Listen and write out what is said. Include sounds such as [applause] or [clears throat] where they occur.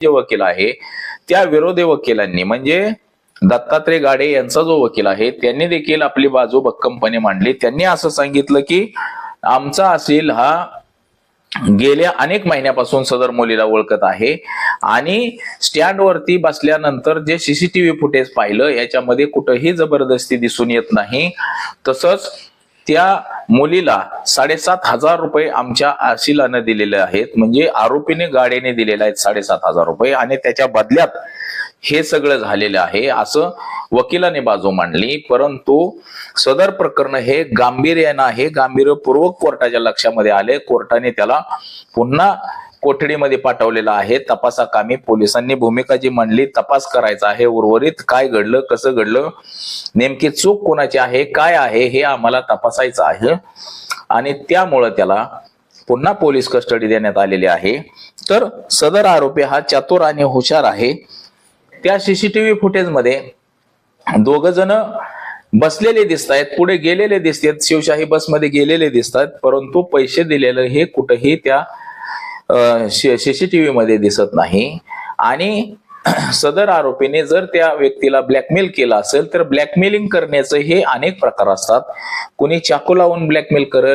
जे वकील आहे त्या विरोधी वकिलांनी म्हणजे दत्तात्रय गाडे यांचा जो वकील आहे त्यांनी देखील आपली बाजू भक्कमपणे मांडली. त्यांनी असं सांगितलं की आमचा असील हा गेल्या अनेक महिन्यापासून सदर मुलीला ओळखत आहे आणि स्टँडवरती बसल्यानंतर जे सीसीटीव्ही फुटेज पाहिलं याच्यामध्ये कुठंही जबरदस्ती दिसून येत नाही. तसंच त्या मुलीला साडेसात हजार रुपये आमच्या आशिलानं दिलेले आहेत. म्हणजे आरोपीने गाडीने दिलेले आहेत साडेसात हजार रुपये आणि त्याच्या बदल्यात हे सगळं झालेलं आहे. असं वकिलाने बाजू मांडली. परंतु सदर प्रकरण हे गांभीर्यानं आहे. गांभीर्यपूर्वक कोर्टाच्या लक्षामध्ये आले कोर्टाने त्याला पुन्हा कोठडीमध्ये पाठवलेला आहे. तपासाकामी पोलिसांनी भूमिका जी मांडली तपास करायचा आहे. उर्वरित काय घडलं कसं घडलं नेमकी चूक कोणाची आहे काय आहे हे आम्हाला तपासायचं आहे. आणि त्यामुळं त्याला पुन्हा पोलीस कस्टडी देण्यात आलेली आहे. तर सदर आरोपी हा चातुर आणि हुशार आहे. त्या सीसीटीव्ही फुटेजमध्ये दोघ जण बसलेले दिसत आहेत पुढे गेलेले दिसतात शिवशाही बसमध्ये गेलेले दिसतात परंतु पैसे दिलेलं हे कुठेही त्या सीसीटीव्ही मध्ये दिसत नाही. आणि [clears throat] सदर आरोपीने जर त्या व्यक्तीला ब्लॅकमेल केलं असेल तर ब्लॅकमेलिंग करण्याचं हे अनेक प्रकार असतात. कुणी चाकू लावून ब्लॅकमेल करेल